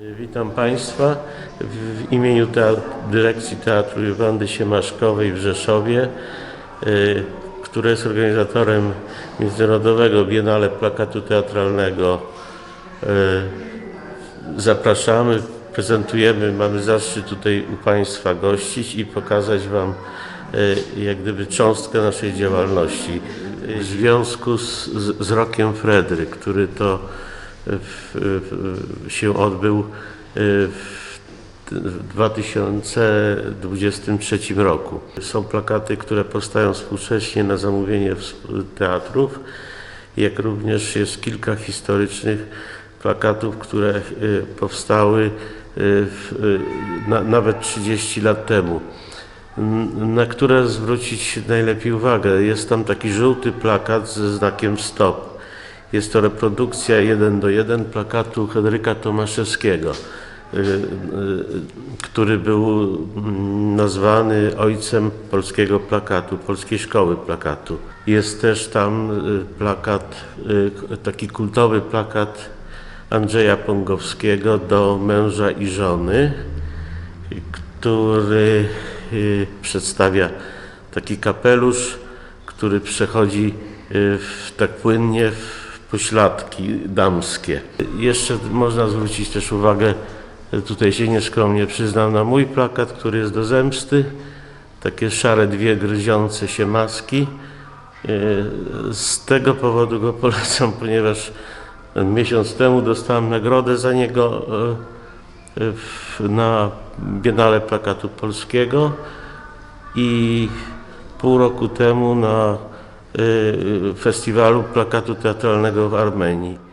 Witam Państwa w imieniu teatr, dyrekcji Teatru Wandy Siemaszkowej w Rzeszowie, y, które jest organizatorem Międzynarodowego Biennale Plakatu Teatralnego. Y, Zapraszamy, prezentujemy, mamy zaszczyt tutaj u Państwa gościć i pokazać Wam y, jak gdyby cząstkę naszej działalności. W związku z, z rokiem Fredry, który to się odbył y, w w 2023 roku. Są plakaty, które powstają współcześnie na zamówienie teatrów, jak również jest kilka historycznych plakatów, które y, powstały y, w, na, nawet 30 lat temu na które zwrócić najlepiej uwagę. Jest tam taki żółty plakat ze znakiem stop. Jest to reprodukcja 1 do 1 plakatu Henryka Tomaszewskiego, y, y, który był mm, nazwany ojcem polskiego plakatu, polskiej szkoły plakatu. Jest też tam y, plakat, taki kultowy plakat Andrzeja Pongowskiego do męża i żony który przedstawia taki kapelusz, który przechodzi w, tak płynnie w pośladki damskie. Jeszcze można zwrócić też uwagę, tutaj się nieskromnie przyznam, na mój plakat, który jest do zemsty. Takie szare dwie gryziące się maski. Y, Z tego powodu go polecam, ponieważ miesiąc temu dostałem nagrodę za niego w, na Biennale Plakatu Polskiego i pół roku temu na Festiwalu Plakatu Teatralnego w Armenii.